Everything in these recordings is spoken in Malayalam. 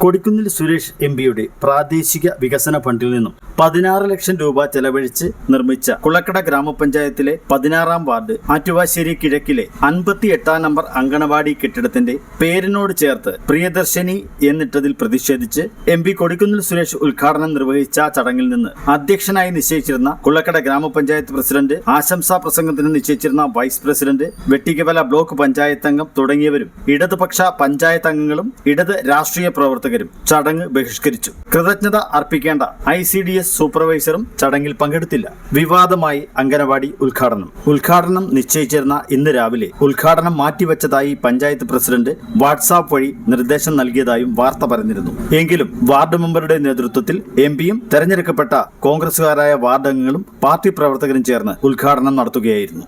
കൊടിക്കുന്നിൽ സുരേഷ് എം പിയുടെ പ്രാദേശിക വികസന ഫണ്ടിൽ നിന്നും പതിനാറ് ലക്ഷം രൂപ ചെലവഴിച്ച് നിർമ്മിച്ച കുളക്കട ഗ്രാമപഞ്ചായത്തിലെ പതിനാറാം വാർഡ് ആറ്റുവാശ്ശേരി കിഴക്കിലെ അൻപത്തി എട്ടാം നമ്പർ അങ്കണവാടി കെട്ടിടത്തിന്റെ പേരിനോട് ചേർത്ത് പ്രിയദർശിനി എന്നിട്ടതിൽ പ്രതിഷേധിച്ച് എം പി കൊടിക്കുന്നിൽ സുരേഷ് ഉദ്ഘാടനം നിർവഹിച്ച ചടങ്ങിൽ നിന്ന് അധ്യക്ഷനായി നിശ്ചയിച്ചിരുന്ന കുളക്കട ഗ്രാമപഞ്ചായത്ത് പ്രസിഡന്റ് ആശംസാ പ്രസംഗത്തിന് നിശ്ചയിച്ചിരുന്ന vice president Vettikkavala block panchayat അംഗം തുടങ്ങിയവരും ഇടതുപക്ഷ പഞ്ചായത്ത് അംഗങ്ങളും ഇടത് രാഷ്ട്രീയ പ്രവർത്തകരും ചടങ്ങ് ബഹിഷ്കരിച്ചു. കൃതജ്ഞത അർപ്പിക്കേണ്ട ഐ സി ഡി എസ് സൂപ്പർവൈസറും ചടങ്ങിൽ പങ്കെടുത്തില്ല. വിവാദമായി അംഗനവാടി ഉദ്ഘാടനം. ഉദ്ഘാടനം നിശ്ചയിച്ചിരുന്ന ഇന്ന് രാവിലെ ഉദ്ഘാടനം മാറ്റിവെച്ചതായി പഞ്ചായത്ത് പ്രസിഡന്റ് വാട്സാപ്പ് വഴി നിർദ്ദേശം നൽകിയതായും വാർത്ത പറഞ്ഞിരുന്നു എങ്കിലും വാർഡ് മെമ്പറുടെ നേതൃത്വത്തിൽ എം പിയും തെരഞ്ഞെടുക്കപ്പെട്ട കോൺഗ്രസുകാരായ വാർഡ് അംഗങ്ങളും പാർട്ടി പ്രവർത്തകരും ചേർന്ന് ഉദ്ഘാടനം നടത്തുകയായിരുന്നു.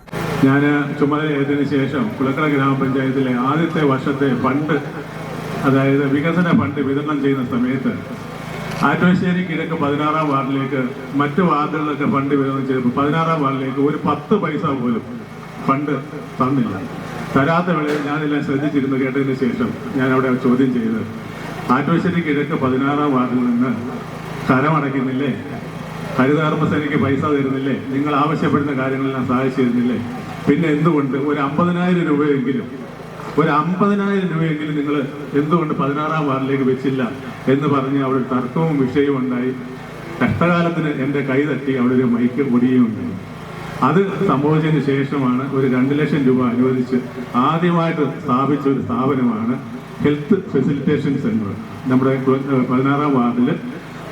ഞാൻ ചുമതലയേറ്റതിന് ശേഷം കുളക്കട ഗ്രാമപഞ്ചായത്തിലെ ആദ്യത്തെ വർഷത്തെ ഫണ്ട് അതായത് വികസന ഫണ്ട് വിതരണം ചെയ്യുന്ന സമയത്ത് ആറ്റുവശ്ശേരി കിഴക്ക് പതിനാറാം വാർഡിലേക്ക് മറ്റു വാർഡുകളിലൊക്കെ ഫണ്ട് വിതരണം ചെയ്തപ്പോൾ പതിനാറാം വാർഡിലേക്ക് ഒരു പത്ത് പൈസ പോലും ഫണ്ട് തന്നില്ല. തരാത്ത വേളയിൽ ഞാനെല്ലാം ശ്രദ്ധിച്ചിരുന്നു കേട്ടതിന് ശേഷം ഞാൻ അവിടെ ചോദ്യം ചെയ്ത് ആറ്റുവശ്ശേരി കിഴക്ക് പതിനാറാം വാർഡിൽ നിന്ന് കരമടയ്ക്കുന്നില്ലേ ഹരിതകർമ്മസേനയ്ക്ക് പൈസ തരുന്നില്ലേ? നിങ്ങൾ ആവശ്യപ്പെടുന്ന കാര്യങ്ങളെല്ലാം സഹായിച്ചു തരുന്നില്ലേ? പിന്നെ എന്തുകൊണ്ട് ഒരു അമ്പതിനായിരം രൂപയെങ്കിലും ഒരു അമ്പതിനായിരം രൂപയെങ്കിലും നിങ്ങൾ എന്തുകൊണ്ട് പതിനാറാം വാർഡിലേക്ക് വെച്ചില്ല എന്ന് പറഞ്ഞ് അവിടെ തർക്കവും വിഷയവും ഉണ്ടായി. കഷ്ടകാലത്തിന് എന്റെ കൈ തട്ടി അവിടെ ഒരു മൈക്ക് ഒടിയുകയും ഉണ്ടായി അത് സംഭവിച്ചതിന് ശേഷമാണ് ഒരു രണ്ട് ലക്ഷം രൂപ അനുവദിച്ച് ആദ്യമായിട്ട് സ്ഥാപിച്ച ഒരു സ്ഥാപനമാണ് ഹെൽത്ത് ഫെസിലിറ്റേഷൻ സെന്റർ നമ്മുടെ പതിനാറാം വാർഡിൽ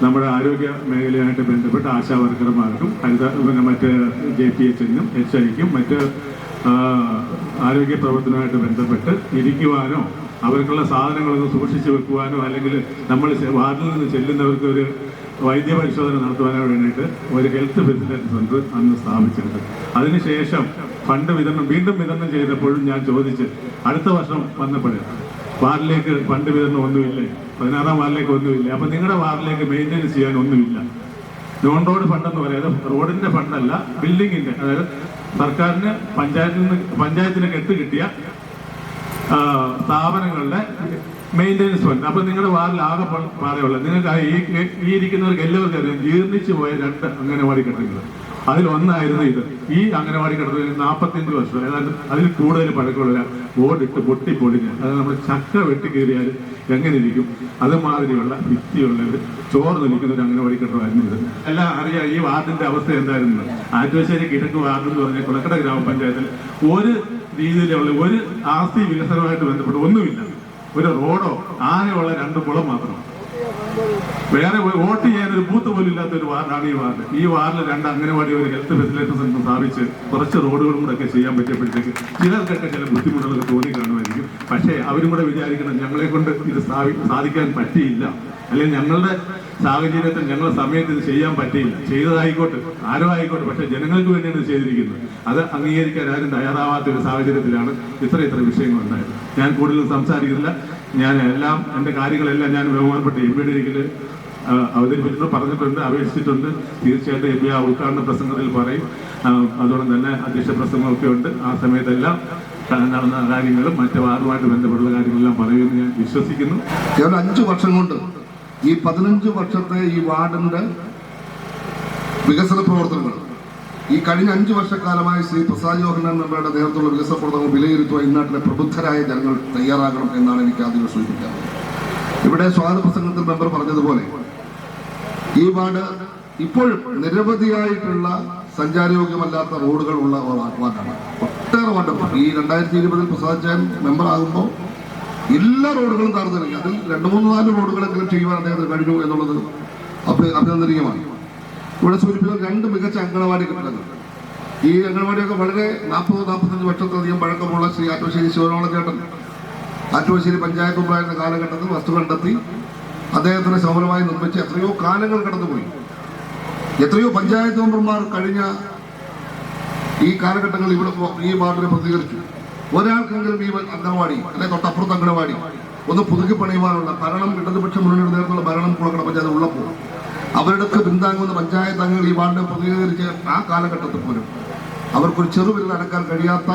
നമ്മുടെ ആരോഗ്യ മേഖലയായിട്ട് ബന്ധപ്പെട്ട ആശാ വർക്കർമാർക്കും ഹരിത പിന്നെ മറ്റ് ജെ പി എച്ചിനും എച്ച് ഐക്കും മറ്റ് ആരോഗ്യ പ്രവർത്തനവുമായിട്ട് ബന്ധപ്പെട്ട് ഇരിക്കുവാനോ അവർക്കുള്ള സാധനങ്ങളൊന്ന് സൂക്ഷിച്ചു വെക്കുവാനോ അല്ലെങ്കിൽ നമ്മൾ വാർഡിൽ നിന്ന് ചെല്ലുന്നവർക്ക് ഒരു വൈദ്യ പരിശോധന നടത്തുവാനോ വേണ്ടിയിട്ട് ഒരു ഹെൽത്ത് ഫെസിലിറ്റി സെന്റർ അന്ന് സ്ഥാപിച്ചിട്ടുണ്ട്. അതിനുശേഷം ഫണ്ട് വിതരണം വീണ്ടും വിതരണം ചെയ്തപ്പോഴും ഞാൻ ചോദിച്ച് അടുത്ത വർഷം വന്നപ്പോൾ വാർഡിലേക്ക് ഫണ്ട് വിതരണം ഒന്നുമില്ലേ? പതിനാറാം വാർഡിലേക്ക് ഒന്നുമില്ല? അപ്പം നിങ്ങളുടെ വാർഡിലേക്ക് മെയിന്റെനൻസ് ചെയ്യാൻ ഒന്നുമില്ല. നോൺ റോഡ് ഫണ്ടെന്ന് പറയുന്നത് റോഡിന്റെ ഫണ്ടല്ല ബിൽഡിങ്ങിന്റെ അതായത് സർക്കാരിന് പഞ്ചായത്തിൽ നിന്ന് പഞ്ചായത്തിന് കെട്ട് കിട്ടിയ സ്ഥാപനങ്ങളുടെ മെയിന്റെനൻസ് ഫണ്ട് അപ്പം നിങ്ങളുടെ വാർഡിൽ ആകെ പാടെയുള്ളത് നിങ്ങൾക്ക് ഈ ഈ ഇരിക്കുന്നവർക്ക് എല്ലാവർക്കും അറിയാം. ജീർണിച്ചു പോയ രണ്ട് അംഗനവാടി കെട്ടിടങ്ങൾ. അതിൽ ഒന്നായിരുന്നു ഇത്. ഈ അംഗനവാടി കെട്ടിടത്തിൽ നാൽപ്പത്തിയഞ്ച് വർഷം. ഏതാണ്ട് അതിൽ കൂടുതൽ പഴക്കമുള്ള ഓടിട്ട് പൊട്ടി പൊളിഞ്ഞ് അത് നമ്മൾ ചക്ക വെട്ടി കീറിയാൽ എങ്ങനെ ഇരിക്കും അതുമാതിരിയുള്ള ഭിത്തിയുള്ളവർ ചോർന്ന് നിൽക്കുന്ന ഒരു അംഗനവാടി കെട്ടിടമായിരുന്നു ഇത്. എല്ലാം അറിയാം ഈ വാർഡിന്റെ അവസ്ഥ എന്തായിരുന്നു. ആറ്റുവശ്ശേരി കിഴക്ക് വാർഡ് എന്ന് പറഞ്ഞ കുളക്കട ഗ്രാമപഞ്ചായത്തിൽ ഒരു രീതിയിലുള്ള ഒരു ആസ്തി വികസനവുമായിട്ട് ബന്ധപ്പെട്ട് ഒന്നുമില്ല. ഒരു റോഡോ ആകെയുള്ള രണ്ട് കുളം മാത്രം. വേറെ വോട്ട് ചെയ്യാൻ ഒരു ബൂത്ത് പോലും ഇല്ലാത്ത ഒരു വാർഡാണ് ഈ വാർഡ്. ഈ വാർഡിൽ രണ്ട് അംഗനവാടി ഒരു ഹെൽത്ത് ഫെസിലിറ്റി സെന്റർ സ്ഥാപിച്ച് കുറച്ച് റോഡുകളും കൂടെ ഒക്കെ ചെയ്യാൻ പറ്റിയപ്പോഴത്തേക്ക് ചിലർക്കൊക്കെ ചില ബുദ്ധിമുട്ടുകളൊക്കെ തോന്നി കാണുമായിരിക്കും. പക്ഷേ അവരും കൂടെ വിചാരിക്കണം ഞങ്ങളെ കൊണ്ട് ഇത് സാധിക്കാൻ പറ്റിയില്ല. അല്ലെങ്കിൽ ഞങ്ങളുടെ സാഹചര്യത്തിൽ ഞങ്ങളെ സമയത്ത് ഇത് ചെയ്യാൻ പറ്റിയില്ല. ചെയ്തതായിക്കോട്ടെ ആരോ ആയിക്കോട്ടെ പക്ഷെ ജനങ്ങൾക്ക് വേണ്ടിയാണ് ഇത് ചെയ്തിരിക്കുന്നത്. അത് അംഗീകരിക്കാൻ ആരും തയ്യാറാവാത്ത ഒരു സാഹചര്യത്തിലാണ് ഇത്ര ഇത്ര വിഷയങ്ങൾ ഉണ്ടായത് ഞാൻ കൂടുതൽ സംസാരിക്കുന്നില്ല. ഞാൻ എല്ലാം എന്റെ കാര്യങ്ങളെല്ലാം ഞാൻ ബഹുമാനപ്പെട്ട എം പിയുടെ ഇരിക്കൽ അവതരിപ്പിച്ചിട്ടുണ്ട് പറഞ്ഞിട്ടുണ്ട് അപേക്ഷിച്ചിട്ടുണ്ട്. തീർച്ചയായിട്ടും എം പി ആ ഉദ്ഘാടന പ്രസംഗത്തിൽ പറയും. അതുകൊണ്ട് തന്നെ അധ്യക്ഷ പ്രസംഗമൊക്കെ ഉണ്ട്. ആ സമയത്തെല്ലാം നടന്ന കാര്യങ്ങളും മറ്റു വാർഡുമായിട്ട് ബന്ധപ്പെട്ടുള്ള കാര്യങ്ങളെല്ലാം പറയുമെന്ന് ഞാൻ വിശ്വസിക്കുന്നു. കേവലം അഞ്ചു വർഷം കൊണ്ട് ഈ പതിനഞ്ച് വർഷത്തെ ഈ വാർഡിന്റെ വികസന പ്രവർത്തനങ്ങൾ. ഈ കഴിഞ്ഞ അഞ്ചു വർഷക്കാലമായി ശ്രീ പ്രസാദ് ജോഹനൻ മെമ്പറുടെ നേതൃത്വമുള്ള വികസന പ്രവർത്തനങ്ങൾ വിലയിരുത്തുവാൻ ഇന്നാട്ടിലെ നാട്ടിലെ പ്രബുദ്ധരായ ജനങ്ങൾ തയ്യാറാകണം എന്നാണ് എനിക്ക് ആദ്യം സൂചിപ്പിക്കാം ഇവിടെ സ്വാഗത പ്രസംഗത്തിൽ മെമ്പർ പറഞ്ഞതുപോലെ ഈ വാർഡ് ഇപ്പോഴും നിരവധിയായിട്ടുള്ള സഞ്ചാരയോഗ്യമല്ലാത്ത റോഡുകൾ ഉള്ള വാർഡാണ്. ഒട്ടേറെ വാർഡ് ഈ രണ്ടായിരത്തി ഇരുപതിൽ പ്രസാദ് ജയൻ മെമ്പർ ആകുമ്പോൾ എല്ലാ റോഡുകളും തകർന്നിറങ്ങി അതിൽ രണ്ട് മൂന്ന് നാല് റോഡുകളെങ്കിലും ചെയ്യുവാൻ അദ്ദേഹത്തിന് കഴിഞ്ഞു എന്നുള്ളത് അഭി- അഭിനന്ദനീയമാണ്. ഇവിടെ സൂചിപ്പിച്ച രണ്ട് മികച്ച അങ്കണവാടി കെട്ടിടങ്ങൾ. ഈ അങ്കണവാടിയൊക്കെ വളരെ നാൽപ്പത് നാൽപ്പത്തഞ്ച് വർഷത്തിലധികം പഴക്കമുള്ള ശ്രീ ആറ്റുശ്ശേരി ശിവനോള ചേട്ടൻ ആറ്റുവശ്ശേരി പഞ്ചായത്ത് ഉണ്ടായിരുന്ന കാലഘട്ടത്തിൽ വസ്തു കണ്ടെത്തി അദ്ദേഹത്തിന് സൗരമായി നിർമ്മിച്ച് എത്രയോ കാലങ്ങൾ കടന്നുപോയി. എത്രയോ പഞ്ചായത്ത് മെമ്പർമാർ കഴിഞ്ഞ ഈ കാലഘട്ടങ്ങളിൽ ഇവിടെ ഈ വാർഡിനെ പ്രതികരിച്ചു. ഒരാൾക്കെങ്കിലും ഈ അംഗനവാടി അല്ലെ തൊട്ടപ്പുറത്ത് അംഗനവാടി ഒന്ന് പുതുക്കി പണിയുവാനുള്ള ഭരണം ഇടതുപക്ഷ മുന്നണിയുടെ നേരത്തുള്ള ഭരണം കുളക്കട പഞ്ചായത്ത് ഉള്ളപ്പോൾ അവരുടെയൊക്കെ പിന്താങ്ങുന്ന പഞ്ചായത്ത് അംഗങ്ങൾ ഈ വാർഡിനെ പ്രതികരിച്ച് ആ കാലഘട്ടത്തിൽ പോലും അവർക്കൊരു ചെറുവിരൽ അടക്കാൻ കഴിയാത്ത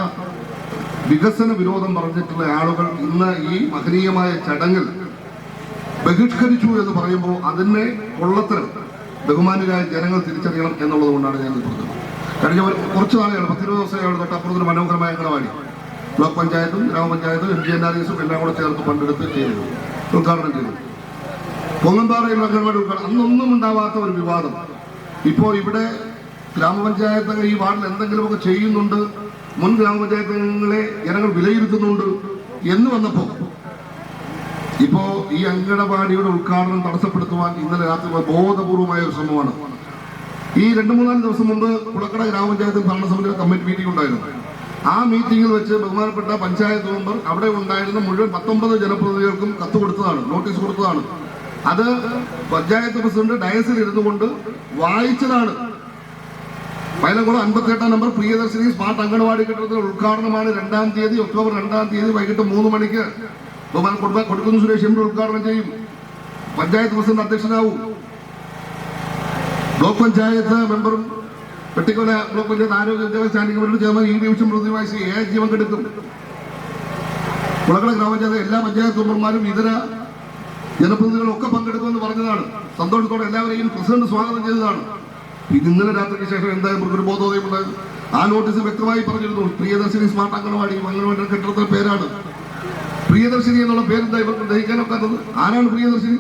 വികസന വിരോധം പറഞ്ഞിട്ടുള്ള ആളുകൾ ഇന്ന് ഈ മഹനീയമായ ചടങ്ങിൽ ബഹിഷ്കരിച്ചു എന്ന് പറയുമ്പോൾ അതിനെ കൊള്ളത്തരം ബഹുമാനികളായ ജനങ്ങൾ തിരിച്ചറിയണം എന്നുള്ളത് കൊണ്ടാണ് ഞാൻ പറഞ്ഞത്. കഴിഞ്ഞ കുറച്ച് നാളുകൾ പത്തിരുപത് ദിവസമായി തൊട്ടപ്പുറത്തൊരു മനോഹരമായ അംഗനവാടി ബ്ലോക്ക് പഞ്ചായത്തും ഗ്രാമപഞ്ചായത്തും എം ജി എൻ ആർ എസും എല്ലാം കൂടെ ചേർത്ത് പങ്കെടുത്ത് ചെയ്തു. ഉദ്ഘാടനം ചെയ്തു. പൊങ്ങമ്പാറയിൽ അംഗൻവാടി ഉദ്ഘാടനം അന്നൊന്നും ഉണ്ടാവാത്ത ഒരു വിവാദം. ഇപ്പോൾ ഇവിടെ ഗ്രാമപഞ്ചായത്ത് ഈ വാർഡിൽ എന്തെങ്കിലുമൊക്കെ ചെയ്യുന്നുണ്ട്. മുൻ ഗ്രാമപഞ്ചായത്തുകളെ ജനങ്ങൾ വിലയിരുത്തുന്നുണ്ട് എന്ന് വന്നപ്പോൾ ഇപ്പോ ഈ അങ്കണവാടിയുടെ ഉദ്ഘാടനം തടസ്സപ്പെടുത്തുവാൻ ഇന്നലെ രാത്രി ബോധപൂർവമായ ഒരു ശ്രമമാണ്. ഈ രണ്ടു മൂന്നാൽ ദിവസം മുമ്പ് കുളക്കട ഗ്രാമപഞ്ചായത്ത് ഭരണസമിതിയുടെ കമ്മിറ്റി മീറ്റിംഗ് ഉണ്ടായിരുന്നു. ആ മീറ്റിംഗിൽ വെച്ച് ബഹുമാനപ്പെട്ട പഞ്ചായത്ത് മെമ്പർ അവിടെ ഉണ്ടായിരുന്ന മുഴുവൻ പത്തൊമ്പത് ജനപ്രതിനിധികൾക്കും കത്ത് കൊടുത്തതാണ് നോട്ടീസ് കൊടുത്തതാണ്. അത് പഞ്ചായത്ത് പ്രസിഡന്റ് ഡയസിൽ ഇരുന്നു കൊണ്ട് വായിച്ചതാണ്. വയലംകുളം അൻപത്തി എട്ടാം നമ്പർ പ്രിയദർശിനി സ്മാർട്ട് അംഗൻവാടി കെട്ടിടത്തിന്റെ ഉദ്ഘാടനമാണ് രണ്ടാം തീയതി ഒക്ടോബർ രണ്ടാം തീയതി വൈകിട്ട് മൂന്ന് മണിക്ക് ബഹുമാൻ കൊടുക്ക- കൊടുക്കുന്ന സുരേഷ് എം ഉദ്ഘാടനം ചെയ്യും. പഞ്ചായത്ത് പ്രസിഡന്റ് അധ്യക്ഷനാവും. ബ്ലോക്ക് പഞ്ചായത്ത് മെമ്പറും വെട്ടിക്കൊല ബ്ലോക്ക് പഞ്ചായത്ത് ആരോഗ്യ ഉദ്യോഗസ്ഥ സ്റ്റാൻഡിംഗ് കമ്മിറ്റി ചെയർമാൻ ഇ ഡിവിഷൻ പ്രതിനിധിയുമായി ശ്രീ എ ജീവൻ കെടുക്കും കുളക്കട ഗ്രാമപഞ്ചായത്ത് എല്ലാ പഞ്ചായത്ത് മെമ്പർമാരും ഇതര ജനപ്രതിനിധികളൊക്കെ പങ്കെടുക്കുമെന്ന് പറഞ്ഞതാണ്. സന്തോഷത്തോടെ എല്ലാവരെയും പ്രസിഡന്റ് സ്വാഗതം ചെയ്തതാണ്. ഇന്നലെ രാത്രിക്ക് ശേഷം എന്തായാലും ഒരു ബോധോദയമുണ്ട്. ആ നോട്ടീസ് വ്യക്തമായി പറഞ്ഞിരുന്നു. പ്രിയദർശിനി സ്മാർട്ട് അംഗനവാടി അംഗനവാടിയുടെ കെട്ടിടത്തിന്റെ പേരാണ്. പ്രിയദർശിനി എന്നുള്ള പേരെന്താ ഇവർക്ക് ദഹിക്കാനൊക്കാത്തത്? ആരാണ് പ്രിയദർശിനി?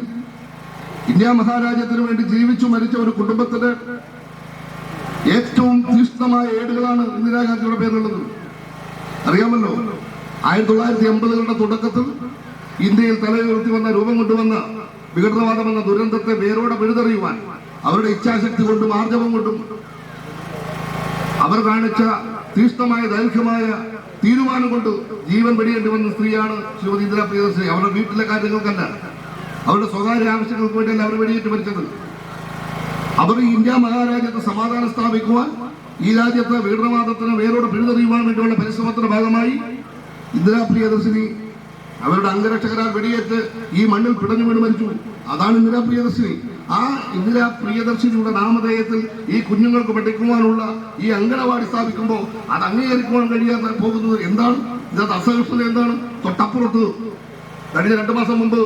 ഇന്ത്യ മഹാരാജ്യത്തിന് വേണ്ടി ജീവിച്ചു മരിച്ച ഒരു കുടുംബത്തിന്റെ ഏറ്റവും തീഷ്ണമായ ഏടുകളാണ് ഇന്ദിരാഗാന്ധിയുടെ പേരുള്ളത് അറിയാമല്ലോ ആയിരത്തി തൊള്ളായിരത്തി എൺപതുകളുടെ തുടക്കത്തിൽ ഇന്ത്യയിൽ തലയുയർത്തി വന്ന രൂപം കൊണ്ടുവന്ന വിഘടനവാദം എന്ന ദുരന്തത്തെ വേരോടെ പിഴുതെറിയുവാൻ അവരുടെ ഇച്ഛാശക്തി കൊണ്ടും ആർജവം കൊണ്ടും അവർ കാണിച്ച തീഷ്ണമായ ദൈർഘ്യമായ തീരുമാനം കൊണ്ട് ജീവൻ വെടിയേണ്ടി വന്ന സ്ത്രീയാണ് ശ്രീമതി ഇന്ദിരാ പ്രിയദർശിനി. അവരുടെ വീട്ടിലെ കാര്യങ്ങൾക്കല്ല അവരുടെ സ്വകാര്യ ആവശ്യങ്ങൾക്ക് വേണ്ടിയല്ല അവർ വെടിയേറ്റ് മരിച്ചത്. അവർ ഇന്ത്യ മഹാരാജ്യത്ത് സമാധാനം സ്ഥാപിക്കുവാൻ ഈ രാജ്യത്ത് വീടവാദത്തിന് വേരോട് പിഴുതെറിയുവാൻ വേണ്ടിയുള്ള പരിശ്രമത്തിന്റെ ഭാഗമായി ഇന്ദിരാ പ്രിയദർശിനി അവരുടെ അംഗരക്ഷകരാൽ വെടിയേറ്റ് ഈ മണ്ണിൽ പിടഞ്ഞു വീണ് മരിച്ചു. അതാണ് ഇന്ദിരാ പ്രിയദർശിനി ആ ഇന്ദിരാ പ്രിയദർശിനിയുടെ നാമധേയത്തിൽ ഈ കുഞ്ഞുങ്ങൾക്ക് പഠിക്കുവാനുള്ള ഈ അങ്കണവാടി സ്ഥാപിക്കുമ്പോൾ അത് അംഗീകരിക്കുവാൻ കഴിയാതെ പോകുന്നത് എന്താണ്? ഇതിനകത്ത് അസഹിഷ്ണുത എന്താണ്? തൊട്ടപ്പുറത്ത് കഴിഞ്ഞ രണ്ടു മാസം മുമ്പ്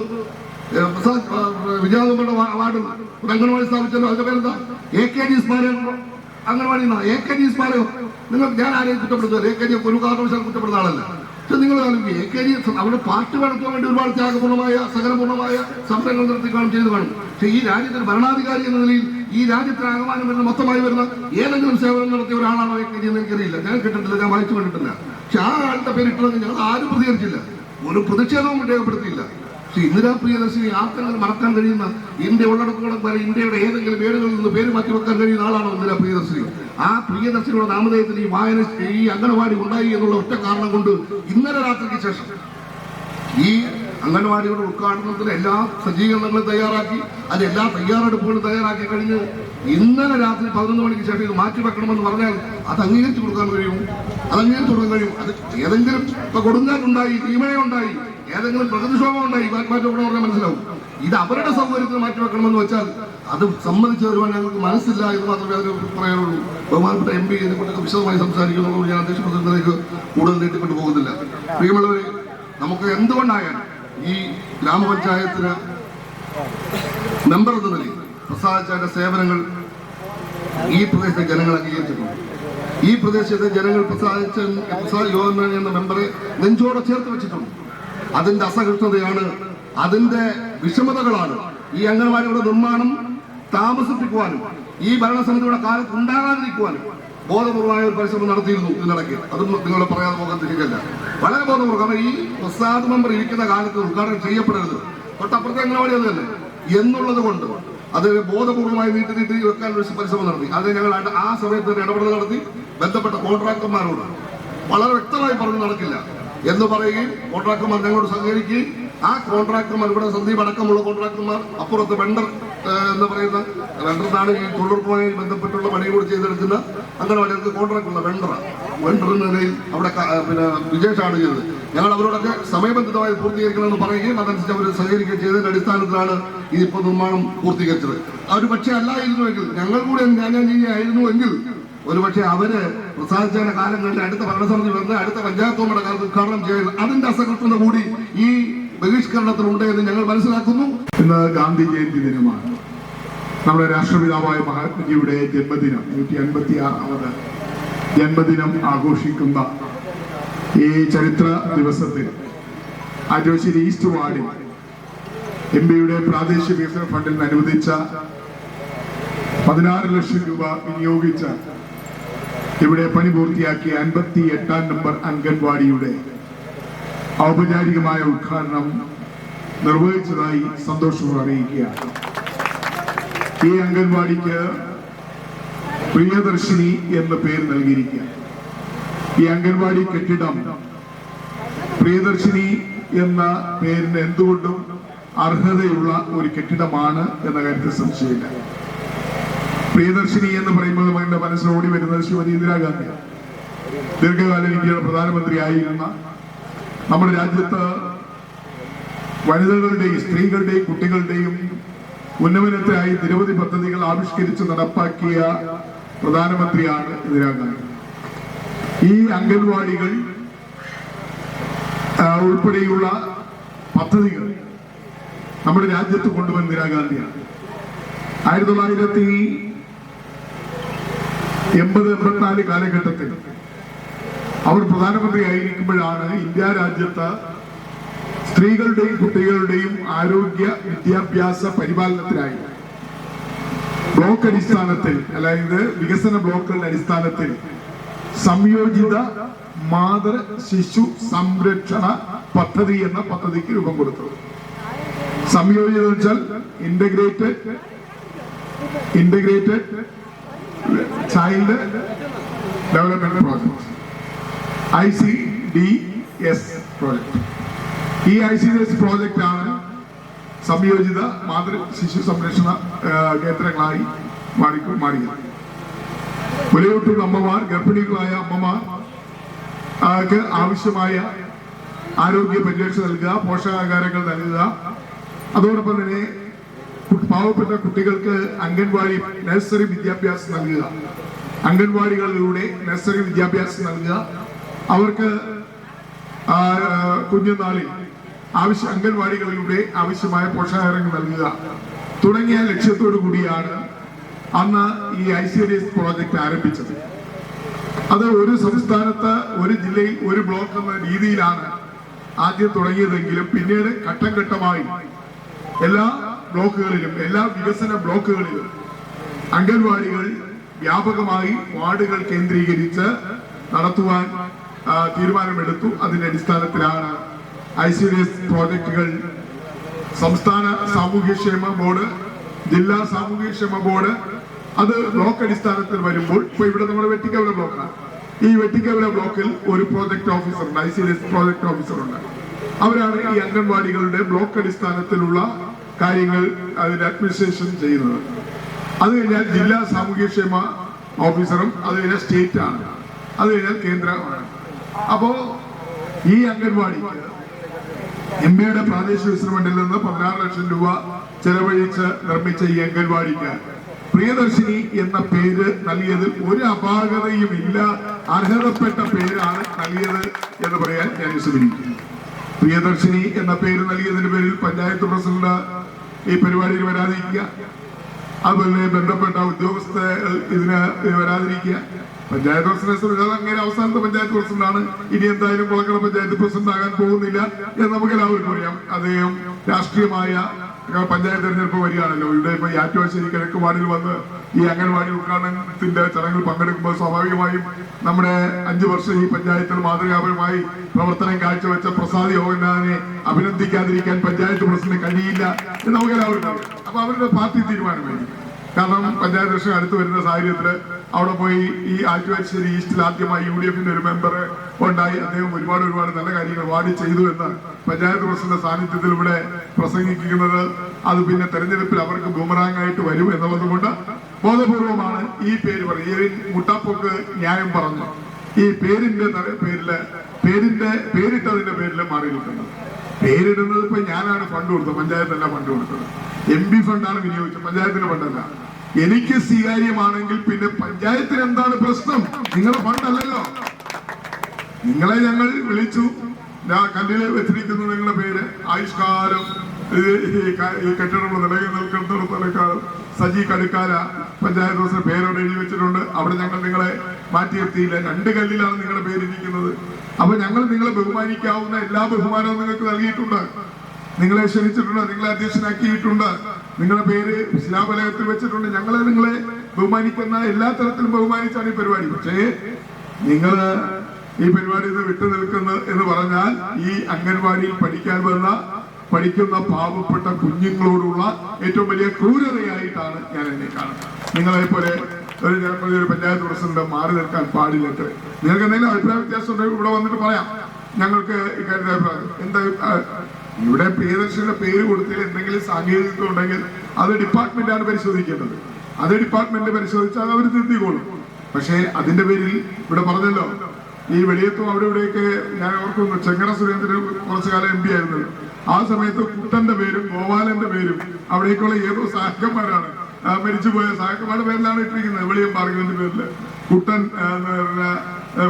വിജയകുമാരുടെ വാ- വാർഡിൽ ഒരു അംഗൻവാടി സ്ഥാപിച്ചല്ലോ. അതിന്റെ പേരെന്താ? എ കെ ജി സ്മാരകം അംഗൻവാടി എ കെ ജി സ്മാരകം നിങ്ങൾ ഞാൻ ആരെയും കുറ്റപ്പെടുത്തുക എ കെ ജി ഒരു കാരണവശാലും കുറ്റപ്പെടുന്ന ആളല്ല. പക്ഷെ നിങ്ങൾ എ കെ ജി അവിടെ പാർട്ടി വളർത്താൻ വേണ്ടി ഒരുപാട് ത്യാഗപൂർണമായ സകലപൂർണമായ സമരങ്ങൾ നടത്തി കാണും ചെയ്തു കാണും. പക്ഷെ ഈ രാജ്യത്തിന് ഭരണാധികാരി എന്ന നിലയിൽ ഈ രാജ്യത്തിന് ആകമാനം വരുന്ന മൊത്തമായി വരുന്ന ഏതെങ്കിലും സേവനം നടത്തിയ ഒരാളാണോ എ കെ ജി എന്ന് എനിക്കറിയില്ല. ഞാൻ കേട്ടിട്ടില്ല ഞാൻ വായിച്ചു കണ്ടിട്ടില്ല. പക്ഷെ ആ ആളുടെ പേരിട്ടത് ഞങ്ങൾ ആരും പ്രതികരിച്ചില്ല. ഒരു പ്രതിഷേധവും രേഖപ്പെടുത്തിയില്ല. ഇന്ദിരാ പ്രിയദർശിനി ആർക്കെങ്കിലും മറക്കാൻ കഴിയുന്ന ഇന്ത്യ ഉള്ളടക്കോളം വരെ ഇന്ത്യയുടെ ഏതെങ്കിലും പേരുകളിൽ നിന്ന് പേര് മാറ്റി വെക്കാൻ കഴിയുന്ന ആളാണോ ഇന്ദിരാ പ്രിയദർശിനി? ആ പ്രിയദർശിനിയുടെ നാമധേയത്തിൽ ഈ വായന ഈ അംഗനവാടി ഉണ്ടായി എന്നുള്ള ഒറ്റ കാരണം കൊണ്ട് ഇന്നലെ രാത്രിക്ക് ശേഷം ഈ അംഗൻവാടിയുടെ ഉദ്ഘാടനത്തിന് എല്ലാ സജ്ജീകരണങ്ങളും തയ്യാറാക്കി അത് എല്ലാ തയ്യാറെടുപ്പുകളും തയ്യാറാക്കി കഴിഞ്ഞ് ഇന്നലെ രാത്രി പതിനൊന്ന് മണിക്ക് ശേഷം ഇത് മാറ്റി വെക്കണമെന്ന് പറഞ്ഞാൽ അത് അംഗീകരിച്ചു കൊടുക്കാൻ കഴിയും. അത് അംഗീകരിച്ചു കൊടുക്കാൻ കഴിയും. അത് ഏതെങ്കിലും ഇപ്പൊ കൊടുങ്കാറ്റുണ്ടായി തീമഴയുണ്ടായി ഏതെങ്കിലും പ്രകൃതിക്ഷോഭം ഉണ്ടായി മാറ്റി വെക്കണം പറഞ്ഞാൽ മനസ്സിലാവും. ഇത് അവരുടെ സൗകര്യത്തിന് മാറ്റി വെക്കണമെന്ന് വെച്ചാൽ അത് സംബന്ധിച്ച് വരുവാൻ ഞങ്ങൾക്ക് മനസ്സില്ല എന്ന് മാത്രമേ അതിന് പറയാനുള്ളൂ. ബഹുമാനപ്പെട്ട എം പി ഇതിനെക്കുറിച്ചൊക്കെ വിശദമായി സംസാരിക്കുന്നുള്ളൂ. ഞാൻ അധ്യക്ഷ പ്രസിഡന്റിലേക്ക് കൂടുതൽ നീട്ടിക്കൊണ്ടു പോകുന്നില്ല. പ്രിയമുള്ളവരെ നമുക്ക് എന്തുകൊണ്ടായാലും ഈ ഗ്രാമപഞ്ചായത്തിന് മെമ്പർ എന്ന നിലയിൽ പ്രസാദിച്ചതിന്റെ സേവനങ്ങൾ ഈ പ്രദേശത്തെ ജനങ്ങൾ അംഗീകരിച്ചിട്ടുണ്ട്. ഈ പ്രദേശത്തെ ജനങ്ങൾ പ്രസാദിച്ച പ്രസാദ് യോഗ എന്ന മെമ്പറെ നെഞ്ചോടെ ചേർത്ത് വെച്ചിട്ടുണ്ട്. അതിന്റെ അസഹിഷ്ണുതയാണ് അതിന്റെ വിഷമതകളാണ് ഈ അംഗൻവാടിയുടെ നിർമ്മാണം താമസിപ്പിക്കുവാനും ഈ ഭരണസമിതിയുടെ കാലത്ത് ഉണ്ടാകാതിരിക്കുവാനും ബോധപൂർവമായ ഒരു പരിശ്രമം നടത്തിയിരുന്നു ഇതിനിടയ്ക്ക് അതും നിങ്ങൾ പറയാതെ പോകാൻ ശരിയല്ല വളരെ ബോധപൂർവം കാരണം ഈ പ്രസാദ് മെമ്പർ ഇരിക്കുന്ന കാലത്ത് ഉദ്ഘാടനം ചെയ്യപ്പെടരുത്. തൊട്ടപ്പുറത്തെ അംഗനവാടി അത് തന്നെ. എന്നുള്ളത് കൊണ്ട് അത് ബോധപൂർവമായി നീട്ടി നീട്ടി വെക്കാൻ ഒരു പരിശ്രമം നടത്തി. അത് ഞങ്ങൾ ആ സമയത്ത് തന്നെ ഇടപെടൽ നടത്തി. ബന്ധപ്പെട്ട കോൺട്രാക്ടർമാരോട് വളരെ വ്യക്തമായി പറഞ്ഞു നടക്കില്ല എന്ന് പറയുകയും കോൺട്രാക്ടർമാർ ഞങ്ങളോട് സഹകരിക്കുകയും ആ കോൺട്രാക്ടർമാർ ഇവിടെ സന്ദീപ് അടക്കമുള്ള കോൺട്രാക്ടർമാർ അപ്പുറത്ത് വെണ്ടർ എന്ന് പറയുന്ന വെണ്ടറിനാണ് ഈ തൊഴിലുറപ്പുമായി ബന്ധപ്പെട്ടുള്ള പണി കൂടി ചെയ്തെടുക്കുന്ന അംഗനവാടികൾക്ക് കോൺട്രാക്ട് ഉള്ള വെണ്ടറാണ് വെണ്ടർ എന്ന നിലയിൽ അവിടെ പിന്നെ വിജയിച്ചാണ് ചെയ്തത് ഞങ്ങൾ അവരോടൊക്കെ സമയബന്ധിതമായി പൂർത്തീകരിക്കണമെന്ന് പറയുകയും അതനുസരിച്ച് അവർ സഹകരിക്കുകയും ചെയ്തതിന്റെ അടിസ്ഥാനത്തിലാണ് ഈ ഇപ്പോൾ നിർമ്മാണം പൂർത്തീകരിച്ചത്. അവർ പക്ഷേ അല്ലായിരുന്നുവെങ്കിൽ ഞങ്ങൾ കൂടെ ഞാൻ ചെയ്യുകയായിരുന്നു എങ്കിൽ ഒരുപക്ഷെ അവർ പ്രസാദിച്ചതിന്റെ കാലം കഴിഞ്ഞ് അടുത്ത ഭരണസമിതി വന്ന് അടുത്ത പഞ്ചായത്ത് കാലത്ത് ഉദ്ഘാടനം ചെയ്യുന്നത് അതിന്റെ അസകൃഷ്ണത കൂടി ഈ ബഹിഷ്കരണത്തിലുണ്ട് എന്ന് ഞങ്ങൾ മനസ്സിലാക്കുന്നു. ഇന്ന് ഗാന്ധി ജയന്തി ദിനമാണ്. നമ്മുടെ രാഷ്ട്രപിതാവായ മഹാത്മജിയുടെ ജന്മദിനം നൂറ്റി അൻപത്തി ആറാമത് ജന്മദിനം ആഘോഷിക്കുന്ന ഈ ചരിത്ര ദിവസത്തിൽ ആറ്റുവശ്ശേരി ഈസ്റ്റ് വാർഡിൽ എം പിയുടെ പ്രാദേശിക വികസന ഫണ്ടിൽ നിന്ന് അനുവദിച്ച പതിനാറ് ലക്ഷം രൂപ വിനിയോഗിച്ച ഇവിടെ പണി പൂർത്തിയാക്കിയ അൻപത്തി എട്ടാം നമ്പർ അംഗൻവാടിയുടെ ഔപചാരികമായ ഉദ്ഘാടനം നിർവഹിച്ചതായി സന്തോഷം അറിയിക്കുകയാണ്. ഈ അംഗൻവാടിക്ക് പ്രിയദർശിനി എന്ന പേര് നൽകിയിരിക്കുക. ഈ അംഗൻവാടി കെട്ടിടം പ്രിയദർശിനി എന്ന പേരിന് എന്തുകൊണ്ടും അർഹതയുള്ള ഒരു കെട്ടിടമാണ് എന്ന കാര്യത്തിൽ സംശയമില്ല. പ്രിയദർശിനി എന്ന് പറയുമ്പോൾ മനസ്സിൽ ഓടി വരുന്നത് ശ്രീമതി ഇന്ദിരാഗാന്ധി ദീർഘകാലം ഇന്ത്യയുടെ പ്രധാനമന്ത്രിയായിരുന്ന നമ്മുടെ രാജ്യത്ത് വനിതകളുടെയും സ്ത്രീകളുടെയും കുട്ടികളുടെയും ഉന്നമനത്തിനായി നിരവധി പദ്ധതികൾ ആവിഷ്കരിച്ച് നടപ്പാക്കിയ പ്രധാനമന്ത്രിയാണ് ഇന്ദിരാഗാന്ധി ഈ അംഗൻവാടികൾ ഉൾപ്പെടെയുള്ള പദ്ധതികൾ നമ്മുടെ രാജ്യത്ത് കൊണ്ടുവന്ന ഇന്ദിരാഗാന്ധിയാണ് ആയിരത്തി തൊള്ളായിരത്തി എൺപത് എൺപത്തിനാല് കാലഘട്ടത്തിൽ അവർ പ്രധാനമന്ത്രി ആയിരിക്കുമ്പോഴാണ് ഇന്ത്യ രാജ്യത്ത് സ്ത്രീകളുടെയും കുട്ടികളുടെയും ആരോഗ്യ വിദ്യാഭ്യാസ പരിപാലനത്തിനായി. ബ്ലോക്ക് അടിസ്ഥാനത്തിൽ അതായത് വികസന ബ്ലോക്കുകളുടെ അടിസ്ഥാനത്തിൽ സംയോജിത മാതൃ ശിശു സംരക്ഷണ പദ്ധതി എന്ന പദ്ധതിക്ക് രൂപം കൊടുത്തത്. സംയോജിത വെച്ചാൽ integrated integrated child development project I C D S project ഈ ഐ സി ഡി എസ് ആണ് സംയോജിത മാതൃ ശിശു സംരക്ഷണ കേന്ദ്രങ്ങളായി മാറി മാറിയത്. മുലയൂട്ടുന്ന അമ്മമാർ ഗർഭിണികളായ അമ്മമാർ ക്ക് ആവശ്യമായ ആരോഗ്യ പരിരക്ഷ നൽകുക പോഷകാഹാരങ്ങൾ നൽകുക. അതോടൊപ്പം തന്നെ പാവപ്പെട്ട കുട്ടികൾക്ക് അംഗൻവാടി നഴ്സറി വിദ്യാഭ്യാസം നൽകുക. അംഗൻവാടികളിലൂടെ നഴ്സറി വിദ്യാഭ്യാസം നൽകുക. അവർക്ക് കുഞ്ഞുനാളിൽ ആവശ്യ അംഗൻവാടികളിലൂടെ ആവശ്യമായ പോഷകാഹാരങ്ങൾ നൽകുക. തുടങ്ങിയ ലക്ഷ്യത്തോടു കൂടിയാണ് അന്ന് ഈ I C D S project ആരംഭിച്ചത്. അത് ഒരു സംസ്ഥാനത്ത് ഒരു ജില്ലയിൽ ഒരു ബ്ലോക്ക് എന്ന രീതിയിലാണ് ആദ്യം തുടങ്ങിയതെങ്കിലും പിന്നീട് ഘട്ടം ഘട്ടമായി എല്ലാ ബ്ലോക്കുകളിലും എല്ലാ വികസന ബ്ലോക്കുകളിലും അംഗൻവാടികൾ വ്യാപകമായി വാർഡുകൾ കേന്ദ്രീകരിച്ച് നടത്തുവാൻ തീരുമാനമെടുത്തു. അതിന്റെ അടിസ്ഥാനത്തിലാണ് ഐ സി ഡി എസ് പ്രോജക്റ്റുകൾ സംസ്ഥാന സാമൂഹ്യക്ഷേമ ബോർഡ് ജില്ലാ സാമൂഹ്യക്ഷേമ ബോർഡ് അത് ബ്ലോക്ക് അടിസ്ഥാനത്തിൽ വരുമ്പോൾ ഇപ്പൊ ഇവിടെ നമ്മുടെ വെട്ടിക്കവല ബ്ലോക്കാണ്. ഈ വെട്ടിക്കവല ബ്ലോക്കിൽ ഒരു പ്രോജക്ട് ഓഫീസർ ഉണ്ട് I C D S project officer ഉണ്ട്. അവരാണ് ഈ അംഗൻവാടികളുടെ ബ്ലോക്ക് അടിസ്ഥാനത്തിലുള്ള കാര്യങ്ങൾ അതിന്റെ അഡ്മിനിസ്ട്രേഷൻ ചെയ്യുന്നത്. അത് കഴിഞ്ഞാൽ ജില്ലാ സാമൂഹ്യക്ഷേമ ഓഫീസറും അത് കഴിഞ്ഞാൽ സ്റ്റേറ്റ് ആണ് അത് കഴിഞ്ഞാൽ കേന്ദ്രമാണ്. അപ്പോ ഈ അംഗൻവാടിക്ക് എം പിയുടെ പ്രാദേശിക വികസന നിന്ന് പതിനാറ് ലക്ഷം രൂപ ചെലവഴിച്ച് നിർമ്മിച്ച ഈ അംഗൻവാടിക്ക് പ്രിയദർശിനി എന്ന പേര് നൽകിയതിൽ ഒരു അപാകതയും ഇല്ല. അർഹതപ്പെട്ട പേരാണ് നൽകിയത് എന്ന് പറയാൻ ഞാൻ വിശ്വസിക്കുന്നു. പ്രിയദർശിനി എന്ന പേര് നൽകിയതിന് പേരിൽ പഞ്ചായത്ത് പ്രസിഡന്റ് ഈ പരിപാടിയിൽ വരാതിരിക്കുക. അതുപോലെ ബന്ധപ്പെട്ട ഉദ്യോഗസ്ഥ ഇതിന് വരാതിരിക്കുക. പഞ്ചായത്ത് പ്രസിഡന്റ് അങ്ങനെ അവസാനത്തെ പഞ്ചായത്ത് പ്രസിഡന്റാണ്. ഇനി എന്തായാലും കുളക്കട പഞ്ചായത്ത് പ്രസിഡന്റ് ആകാൻ പോകുന്നില്ല എന്ന് നമുക്ക് എല്ലാവർക്കും അറിയാം. അദ്ദേഹം രാഷ്ട്രീയമായ പഞ്ചായത്ത് തെരഞ്ഞെടുപ്പ് വരികയാണല്ലോ. ഇവിടെ ഇപ്പൊ ഈ ആറ്റുവാശ്ശേരി കിഴക്ക് വാർഡിൽ വന്ന് ഈ അംഗൻവാടി ഉദ്ഘാടനത്തിന്റെ ചടങ്ങിൽ പങ്കെടുക്കുമ്പോൾ സ്വാഭാവികമായും നമ്മുടെ അഞ്ചു വർഷം ഈ പഞ്ചായത്തിൽ മാതൃകാപരമായി പ്രവർത്തനം കാഴ്ചവെച്ച പ്രസാദ് യോഗനാഥനെ അഭിനന്ദിക്കാതിരിക്കാൻ പഞ്ചായത്ത് പ്രസിഡന്റ് കഴിയില്ല എന്ന് നമുക്ക് അറിയാം. അപ്പൊ അവരുടെ പാർട്ടി തീരുമാനമായി കാരണം പഞ്ചായത്ത് ഇലക്ഷൻ അടുത്ത് വരുന്ന സാഹചര്യത്തിൽ അവിടെ പോയി ഈ ആറ്റുവാശ്ശേരി ഈസ്റ്റിൽ ആദ്യമായി യു ഡി എഫിന്റെ ഒരു മെമ്പർ ഉണ്ടായി. അദ്ദേഹം ഒരുപാട് ഒരുപാട് നല്ല കാര്യങ്ങൾ വാടി ചെയ്തു എന്ന് പഞ്ചായത്ത് പ്രസിഡന്റ് സാന്നിധ്യത്തിൽ ഇവിടെ പ്രസംഗിക്കുന്നത്. അത് പിന്നെ തെരഞ്ഞെടുപ്പിൽ അവർക്ക് ആയിട്ട് വരും എന്നുള്ളത് കൊണ്ട് ബോധപൂർവമാണ് ഈ പേര് ഈ മുട്ടാപ്പൊക്ക് ന്യായം പറഞ്ഞു. ഈ പേരിന്റെ പേരിൽ പേരിന്റെ പേരിട്ടതിന്റെ പേരിൽ മാറി നിൽക്കുന്നത് പേരിടുന്നത് ഇപ്പൊ ഞാനാണ് ഫണ്ട് കൊടുത്തത്. പഞ്ചായത്തല്ല ഫണ്ട് കൊടുത്തത്. എം പി ഫണ്ടാണ് വിനിയോഗിച്ചത്. പഞ്ചായത്തിന്റെ ഫണ്ടല്ല എനിക്ക് സ്വീകാര്യമാണെങ്കിൽ പിന്നെ പഞ്ചായത്തിന് എന്താണ് പ്രശ്നം? നിങ്ങളെ ഫണ്ടല്ലല്ലോ നിങ്ങളെ ഞങ്ങൾ വിളിച്ചു. ഞാൻ കല്ലിൽ വെച്ചിരിക്കുന്നു നിങ്ങളുടെ പേര്. ആയുഷ്കാലം. ഈ നിലയിൽ നിൽക്കുന്നിടത്തോളം സജി കടുക്കാല പഞ്ചായത്ത് ദിവസം പേരോട് എഴുതി വെച്ചിട്ടുണ്ട്. അവിടെ ഞങ്ങൾ നിങ്ങളെ മാറ്റിയെത്തിയില്ല രണ്ട് കല്ലിലാണ് നിങ്ങളുടെ പേരിരിക്കുന്നത്. അപ്പൊ ഞങ്ങൾ നിങ്ങളെ ബഹുമാനിക്കാവുന്ന എല്ലാ ബഹുമാനവും നിങ്ങൾക്ക് നൽകിയിട്ടുണ്ട്. നിങ്ങളെ ക്ഷണിച്ചിട്ടുണ്ട് നിങ്ങളെ അധ്യക്ഷനാക്കിയിട്ടുണ്ട്. നിങ്ങളുടെ പേര് ശിലാഫലകത്തിൽ വെച്ചിട്ടുണ്ട്. ഞങ്ങളെ നിങ്ങളെ ബഹുമാനിക്കുന്ന എല്ലാ തരത്തിലും ബഹുമാനിച്ചാണ് ഈ പരിപാടി. പക്ഷേ നിങ്ങൾ ഈ പരിപാടി ഇത് വിട്ടു നിൽക്കുന്നു എന്ന് പറഞ്ഞാൽ ഈ അംഗൻവാടിയിൽ പഠിക്കാൻ വന്ന പഠിക്കുന്ന പാവപ്പെട്ട കുഞ്ഞുങ്ങളോടുള്ള ഏറ്റവും വലിയ ക്രൂരതയായിട്ടാണ് ഞാൻ എന്നെ കാണുന്നത്. നിങ്ങളെ പോലെ ഒരു ജനപ്രതി ഒരു പഞ്ചായത്ത് പ്രസിഡന്റ് മാറി നിൽക്കാൻ പാടില്ലട്ടെ. നിങ്ങൾക്ക് എന്തെങ്കിലും അഭിപ്രായ വ്യത്യാസം ഉണ്ടെങ്കിൽ ഇവിടെ വന്നിട്ട് പറയാം. ഞങ്ങൾക്ക് ഇക്കാര്യത്തിൽ അഭിപ്രായം. എന്താ ഇവിടെ പ്രിയദർശിയുടെ പേര് കൊടുത്തിൽ എന്തെങ്കിലും സാങ്കേതികത്വം ഉണ്ടെങ്കിൽ അത് ഡിപ്പാർട്ട്മെന്റാണ് പരിശോധിക്കേണ്ടത്. അത് ഡിപ്പാർട്ട്മെന്റ് പരിശോധിച്ചാൽ അവർ തിരുത്തിക്കോളും. പക്ഷേ അതിന്റെ പേരിൽ ഇവിടെ പറഞ്ഞല്ലോ ഈ വെളിയത്തും അവിടെ ഇവിടെയൊക്കെ ഞാൻ ഓർക്കുന്നു ചെങ്ങറ സുരേന്ദ്രൻ കുറച്ചു കാലം എം പി ആയിരുന്നല്ലോ. ആ സമയത്ത് കുട്ടന്റെ പേരും ഗോപാലന്റെ പേരും അവിടേക്കുള്ള ഏതോ സഹാക്കന്മാരാണ് മരിച്ചുപോയ സഹാക്കന്മാരുടെ പേരിലാണ് ഇട്ടിരിക്കുന്നത് വെളിയം പാർക്കിന്റെ പേരിൽ. കുട്ടൻ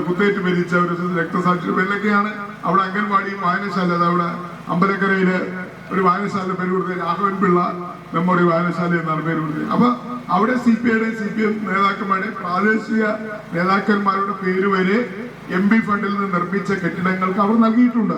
കുത്തേറ്റ് മരിച്ച ഒരു രക്തസാക്ഷിയുടെ പേരിലൊക്കെയാണ് അവിടെ അംഗൻവാടിയും വായനശാല അത് അവിടെ അമ്പലക്കരയിലെ ഒരു വായനശാല പേര് കൊടുത്തത് രാഘവൻ പിള്ള മെമ്മോറിയൽ വായനശാല എന്നാണ് പേര് കൊടുത്തത്. അപ്പൊ അവിടെ സി പി ഐയുടെ സി പി എം നേതാക്കന്മാരുടെ പ്രാദേശിക നേതാക്കന്മാരുടെ പേര് വരെ എം പി ഫണ്ടിൽ നിന്ന് നിർമ്മിച്ച കെട്ടിടങ്ങൾക്ക് അവർ നൽകിയിട്ടുണ്ട്.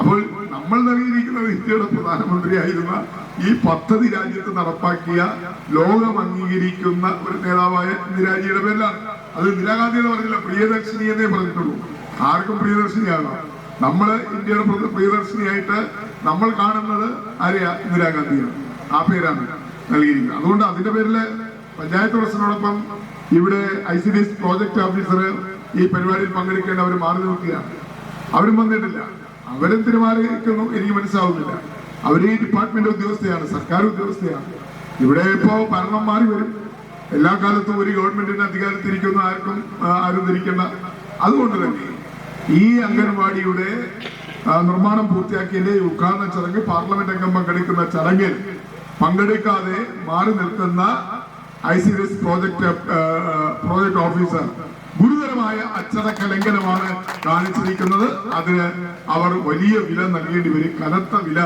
അപ്പോൾ നമ്മൾ നൽകിയിരിക്കുന്നത് ഇന്ത്യയുടെ പ്രധാനമന്ത്രിയായിരുന്ന ഈ പദ്ധതി രാജ്യത്ത് നടപ്പാക്കിയ ലോകം അംഗീകരിക്കുന്ന ഒരു നേതാവായ ഇന്ദിരാജിയുടെ പേരിലാണ്. അത് ഇന്ദിരാഗാന്ധി എന്ന് പറഞ്ഞില്ല പ്രിയദർശിനി എന്നേ പറഞ്ഞിട്ടുള്ളൂ. ആർക്കും പ്രിയദർശിനിയാണ്? നമ്മൾ ഇന്ത്യയുടെ പ്ര- പ്രിയദർശിനിയായിട്ട് നമ്മൾ കാണുന്നത് ആരെയാ? ഇന്ദിരാഗാന്ധിയാണ് ആ പേരാണ് നൽകിയിരിക്കുന്നത്. അതുകൊണ്ട് അതിന്റെ പേരിൽ പഞ്ചായത്ത് പ്രസിഡന്റിനോടൊപ്പം ഇവിടെ I C D S project officer ഈ പരിപാടിയിൽ പങ്കെടുക്കേണ്ട അവർ മാറി നിൽക്കുകയാണ്. അവരും വന്നിട്ടില്ല. അവരും തീരുമാനിക്കുന്നു എനിക്ക് മനസ്സിലാവുന്നില്ല. അവർ ഈ ഡിപ്പാർട്ട്മെന്റ് ഉദ്യോഗസ്ഥയാണ് സർക്കാർ ഉദ്യോഗസ്ഥയാണ്. ഇവിടെ ഇപ്പോ ഭരണം മാറി വരും. എല്ലാ കാലത്തും ഒരു ഗവൺമെന്റിന്റെ അധികാരത്തിരിക്കുന്ന ആർക്കും ആരും ധരിക്കേണ്ട അതുകൊണ്ട് തന്നെ ഈ അംഗൻവാടിയുടെ നിർമ്മാണം പൂർത്തിയാക്കിയതിന്റെ ഉദ്ഘാടന ചടങ്ങ് പാർലമെന്റ് അംഗം പങ്കെടുക്കുന്ന ചടങ്ങിൽ പങ്കെടുക്കാതെ മാറി നിൽക്കുന്ന I C S project project officer ഗുരുതരമായ അച്ചടക്ക ലംഘനമാണ് കാണിച്ചിരിക്കുന്നത്. അതിന് അവർ വലിയ വില നൽകേണ്ടി വരും. കനത്ത വില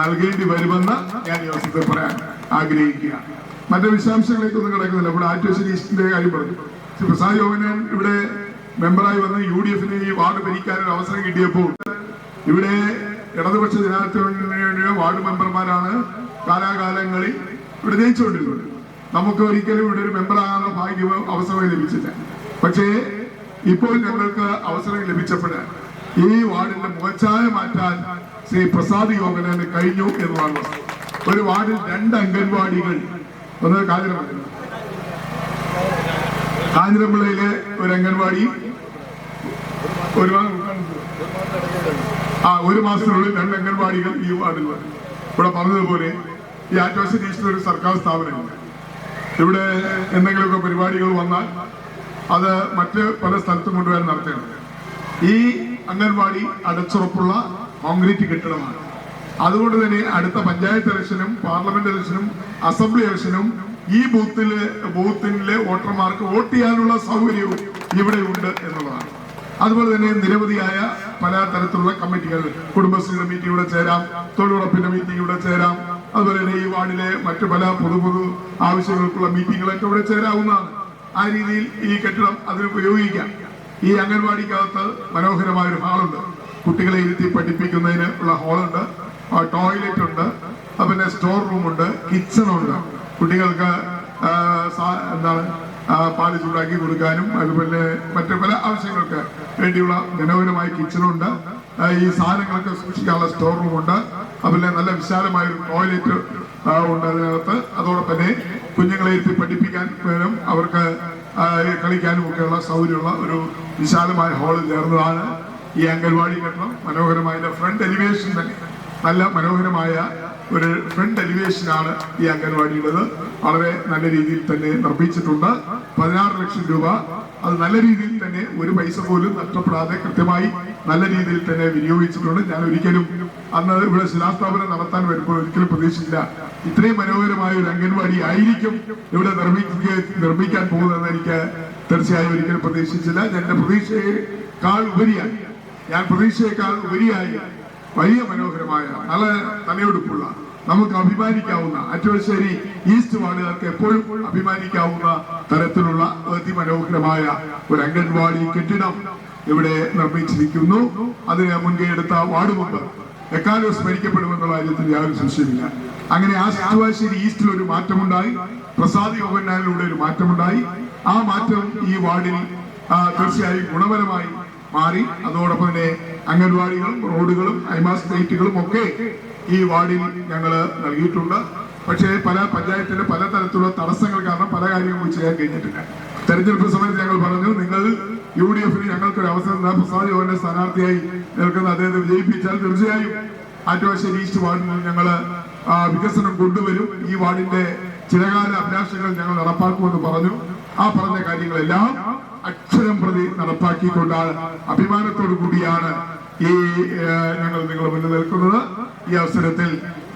നൽകേണ്ടി വരുമെന്ന് ഞാൻ ഈ അവസരത്തിൽ പറയാൻ ആഗ്രഹിക്കുകയാണ്. മറ്റു വിശദാംശങ്ങളിലേക്ക് ഒന്നും കിടക്കുന്നില്ല. ഇവിടെ ആറ്റുവശി ഈസ്റ്റിന്റെ കാര്യം പറഞ്ഞു. ശ്രീ പ്രസാദ് യോഗനൻ ഇവിടെ മെമ്പറായി വന്ന് യു ഡി എഫിന് ഈ വാർഡ് ഭരിക്കാൻ ഒരു അവസരം കിട്ടിയപ്പോൾ ഇവിടെ ഇടതുപക്ഷ ജനാധിപത്യ വാർഡ് മെമ്പർമാരാണ് കാലാകാലങ്ങളിൽ ഇവിടെ ജയിച്ചുകൊണ്ടിരുന്നത്. നമുക്ക് ഒരിക്കലും ഇവിടെ ഒരു മെമ്പറാകാനുള്ള ഭാഗ്യം അവസരമോ ലഭിച്ചില്ല. പക്ഷേ ഇപ്പോൾ ഞങ്ങൾക്ക് അവസരം ലഭിച്ചപ്പോൾ ഈ വാർഡിന്റെ മുഖച്ഛായ മാറ്റാൻ ശ്രീ പ്രസാദ് യോഗനന് കഴിഞ്ഞു എന്നതാണ്. ഒരു വാർഡിൽ രണ്ട് അംഗൻവാടികൾ. ഒന്ന് കാഞ്ഞിരമല കാഞ്ഞിരമ്പിള്ളയിലെ ഒരു അംഗൻവാടി ഒരു ആ ഒരു മാസത്തിനുള്ളിൽ രണ്ട് അംഗൻവാടികൾ ഈ വാർഡിൽ വന്നു. ഇവിടെ പറഞ്ഞതുപോലെ ഈ ആറ്റുവാസി ഒരു സർക്കാർ സ്ഥാപനമില്ല. ഇവിടെ എന്തെങ്കിലുമൊക്കെ പരിപാടികൾ വന്നാൽ അത് മറ്റ് പല സ്ഥലത്തും കൊണ്ടുവരാൻ നടത്തേണ്ടത് ഈ അംഗൻവാടി അടച്ചുറപ്പുള്ള കോൺക്രീറ്റ് കെട്ടിടമാണ്. അതുകൊണ്ട് തന്നെ അടുത്ത പഞ്ചായത്ത് ഇലക്ഷനും പാർലമെന്റ് ഇലക്ഷനും അസംബ്ലി ഇലക്ഷനും ഈ ബൂത്തിൽ ബൂത്തിലെ വോട്ടർമാർക്ക് വോട്ട് ചെയ്യാനുള്ള സൗകര്യവും ഇവിടെ ഉണ്ട് എന്നുള്ളതാണ്. അതുപോലെ തന്നെ നിരവധിയായ പല തരത്തിലുള്ള കമ്മിറ്റികൾ കുടുംബശ്രീയുടെ മീറ്റിംഗ് ചേരാം തൊഴിലുറപ്പിന്റെ മീറ്റിംഗ് ചേരാം. അതുപോലെ തന്നെ ഈ വാർഡിലെ മറ്റു പല പൊതു പൊതു ആവശ്യങ്ങൾക്കുള്ള മീറ്റിങ്ങുകളൊക്കെ ഇവിടെ ചേരാവുന്നതാണ്. ആ രീതിയിൽ ഈ കെട്ടിടം അതിന് ഉപയോഗിക്കാം. ഈ അംഗൻവാടിക്കകത്ത് മനോഹരമായ ഒരു ഹാളുണ്ട്. കുട്ടികളെ ഇരുത്തി പഠിപ്പിക്കുന്നതിന് ഉള്ള ഹാളുണ്ട്. ടോയ്ലറ്റ് ഉണ്ട്. പിന്നെ സ്റ്റോർ റൂമുണ്ട് കിച്ചൺ ഉണ്ട്. കുട്ടികൾക്ക് എന്താണ് പാൽ ചൂടാക്കി കൊടുക്കാനും അതുപോലെ മറ്റു പല ആവശ്യങ്ങൾക്ക് വേണ്ടിയുള്ള മനോഹരമായ കിച്ചണുണ്ട് ഈ സാധനങ്ങളൊക്കെ സൂക്ഷിക്കാനുള്ള സ്റ്റോർ റൂമുണ്ട് അതുപോലെ നല്ല വിശാലമായ ഒരു ടോയ്ലറ്റ് ഉണ്ട് അതിനകത്ത്. അതോടൊപ്പം തന്നെ കുഞ്ഞുങ്ങളെ ഇരുത്തി പഠിപ്പിക്കാൻ അവർക്ക് കളിക്കാനും ഒക്കെയുള്ള സൗകര്യമുള്ള ഒരു വിശാലമായ ഹാളിൽ ചേർന്നതാണ് ഈ അംഗൻവാടി കെട്ടിടം. മനോഹരമായ ഫ്രണ്ട് എലിവേഷൻ തന്നെ. നല്ല മനോഹരമായ ഒരു ഫ്രണ്ട് എലിവേഷനാണ് ഈ അംഗൻവാടിയുള്ളത്. വളരെ നല്ല രീതിയിൽ തന്നെ നിർമ്മിച്ചിട്ടുണ്ട്. പതിനാറ് ലക്ഷം രൂപ. അത് നല്ല രീതിയിൽ തന്നെ ഒരു പൈസ പോലും നഷ്ടപ്പെടാതെ കൃത്യമായി നല്ല രീതിയിൽ തന്നെ വിനിയോഗിച്ചിട്ടുണ്ട്. ഞാൻ ഒരിക്കലും അന്ന് ഇവിടെ ശിലാസ്ഥാപനം നടത്താൻ വരുമ്പോൾ ഒരിക്കലും പ്രതീക്ഷിച്ചില്ല ഇത്രയും മനോഹരമായ ഒരു അംഗൻവാടി ആയിരിക്കും ഇവിടെ നിർമ്മിക്കുക നിർമ്മിക്കാൻ പോകുന്നതെന്ന് എനിക്ക് തീർച്ചയായും ഒരിക്കലും പ്രതീക്ഷിച്ചില്ല. എന്റെ പ്രതീക്ഷയെക്കാൾ ഉപരിയായി. ഞാൻ പ്രതീക്ഷയെക്കാൾ ഉപരിയായി. വലിയ മനോഹരമായ നല്ല തലയെടുപ്പുള്ള നമുക്ക് അഭിമാനിക്കാവുന്ന അറ്റുവശ്ശേരി ഈസ്റ്റ് വാർഡുകാർക്ക് എപ്പോഴും അഭിമാനിക്കാവുന്ന തരത്തിലുള്ള അതിമനോഹരമായ ഒരു അംഗൻവാടി കെട്ടിടം ഇവിടെ നിർമ്മിച്ചിരിക്കുന്നു. അതിന് മുൻകൈ എടുത്ത വാർഡ് മെമ്പർ എക്കാലവും സ്മരിക്കപ്പെടുമെന്നുള്ള കാര്യത്തിൽ യാതൊരു സംശയമില്ല അങ്ങനെ ആ ചാവശ്ശേരി ഈസ്റ്റിൽ ഒരു മാറ്റമുണ്ടായി. പ്രസാദ് യോഗനാലിലൂടെ ഒരു മാറ്റമുണ്ടായി. ആ മാറ്റം ഈ വാർഡിൽ തീർച്ചയായും ഗുണപരമായി മാറി. അതോടൊപ്പം തന്നെ അംഗൻവാടികളും റോഡുകളും ഐമാസ് ലൈറ്റുകളും ഒക്കെ ഈ വാർഡിൽ ഞങ്ങൾ നൽകിയിട്ടുണ്ട്. പക്ഷേ പല പഞ്ചായത്തിന്റെ പല തരത്തിലുള്ള തടസ്സങ്ങൾ കാരണം പല കാര്യങ്ങളും ചെയ്യാൻ കഴിഞ്ഞിട്ടില്ല. തെരഞ്ഞെടുപ്പ് സമയത്ത് ഞങ്ങൾ പറഞ്ഞു നിങ്ങൾ യു ഡി എഫിന് ഞങ്ങൾക്കൊരു അവസരം തരാം. പ്രസാദ് യോഗന്റെ സ്ഥാനാർത്ഥിയായി നിൽക്കുന്ന അദ്ദേഹത്തെ വിജയിപ്പിച്ചാൽ തീർച്ചയായും ആറ്റുവാശ്ശേരി ഈസ്റ്റ് വാർഡിൽ ഞങ്ങൾ വികസനം കൊണ്ടുവരും. ഈ വാർഡിന്റെ ചിലകാല അഭിലാഷങ്ങൾ ഞങ്ങൾ നടപ്പാക്കുമെന്ന് പറഞ്ഞു. ആ പറഞ്ഞ കാര്യങ്ങളെല്ലാം അക്ഷരം പ്രതി നടപ്പാക്കിക്കൊണ്ടാണ് അഭിമാനത്തോടു കൂടിയാണ് ഈ ഞങ്ങൾ നിങ്ങൾ മുന്നിൽ നിൽക്കുന്നത്. ഈ അവസരത്തിൽ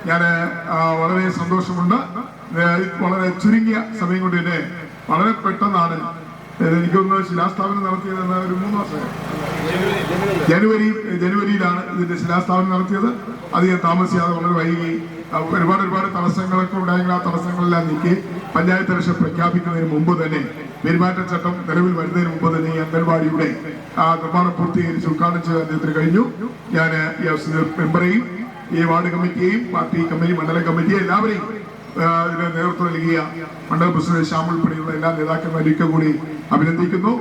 ഞാൻ വളരെ സന്തോഷമുണ്ട്. വളരെ ചുരുങ്ങിയ സമയം കൊണ്ട് തന്നെ വളരെ പെട്ടെന്നാണ് എനിക്കൊന്ന് ശിലാസ്ഥാപനം നടത്തിയതെന്ന് ഒരു മൂന്ന് വർഷം ജനുവരി ജനുവരിയിലാണ് ഇതിന്റെ ശിലാസ്ഥാപനം നടത്തിയത്. അധികം താമസിയാതെ വളരെ വൈകി ഒരുപാട് ഒരുപാട് തടസ്സങ്ങളൊക്കെ ഉണ്ടായെങ്കിൽ ആ തടസ്സങ്ങളെല്ലാം നീക്കി പഞ്ചായത്ത് ഇലക്ഷൻ പ്രഖ്യാപിക്കുന്നതിന് മുമ്പ് തന്നെ പെരുമാറ്റച്ചട്ടം നിലവിൽ വരുന്നതിന് മുമ്പ് തന്നെ ഈ അംഗൻവാടിയുടെ നിർമ്മാണം പൂർത്തീകരിച്ച് ഉദ്ഘാടനം ചെയ്യാൻ അദ്ദേഹത്തിന് കഴിഞ്ഞു. ഞാൻ ഈ മെമ്പറെയും ഈ വാർഡ് കമ്മിറ്റിയെയും പാർട്ടി കമ്മിറ്റി മണ്ഡലം കമ്മിറ്റിയെ എല്ലാവരെയും ഇതിന് നേതൃത്വം നൽകിയ മണ്ഡല പ്രസിഡന്റ് ശ്യാം ഉൾപ്പെടെയുള്ള എല്ലാ നേതാക്കന്മാരും ഒക്കെ കൂടി അഭിനന്ദിക്കുന്നു.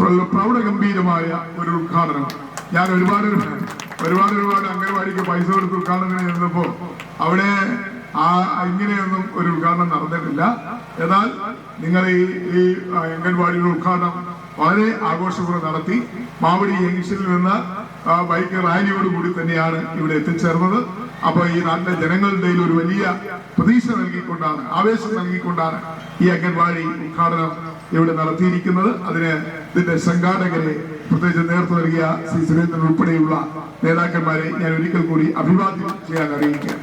പ്ര- പ്രൗഢഗംഭീരമായ ഒരു ഉദ്ഘാടനം. ഞാൻ ഒരുപാട് ഒരുപാട് ഒരുപാട് അംഗൻവാടിക്ക് പൈസ കൊടുത്ത് ഉദ്ഘാടനത്തിന് ചെന്നപ്പോ അവിടെ ആ ഇങ്ങനെയൊന്നും ഒരു ഉദ്ഘാടനം നടന്നിട്ടില്ല. എന്നാൽ നിങ്ങൾ ഈ ഈ അംഗൻവാടിയുടെ ഉദ്ഘാടനം വളരെ ആഘോഷപൂർവം നടത്തി. മാവടി ജംഗ്ഷനിൽ നിന്ന് ബൈക്ക് റാലിയോട് കൂടി തന്നെയാണ് ഇവിടെ എത്തിച്ചേർന്നത്. അപ്പൊ ഈ നാട്ടിലെ ജനങ്ങളുടെ ഒരു വലിയ പ്രതീക്ഷ നൽകിക്കൊണ്ടാണ് ആവേശം നൽകിക്കൊണ്ടാണ് ഈ അംഗൻവാടി ഉദ്ഘാടനം ഇവിടെ നടത്തിയിരിക്കുന്നത്. അതിന് ഇതിന്റെ സംഘാടകരെ പ്രത്യേകിച്ച് നേതൃത്വം നൽകിയ ശ്രീ സുരേന്ദ്രൻ ഉൾപ്പെടെയുള്ള നേതാക്കന്മാരെ ഞാൻ ഒരിക്കൽ കൂടി അഭിവാദ്യം ചെയ്യാൻ അറിയിക്കുക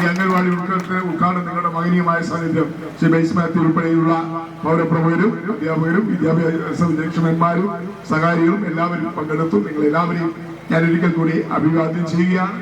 ഈ അംഗൻവാടി ഉദ്ഘാടനത്തിന് ഉദ്ഘാടനം നിങ്ങളുടെ മഹനീയമായ സാന്നിധ്യം ശ്രീ ബൈസ് മാത്യു ഉൾപ്പെടെയുള്ള പൗരപ്രമുഖരും അധ്യാപകരും വിദ്യാഭ്യാസ വിദഗ്ധന്മാരും സഹായികളും എല്ലാവരും പങ്കെടുത്തു. നിങ്ങൾ എല്ലാവരെയും ഞാൻ ഒരിക്കൽ കൂടി അഭിവാദ്യം ചെയ്യുകയാണ്.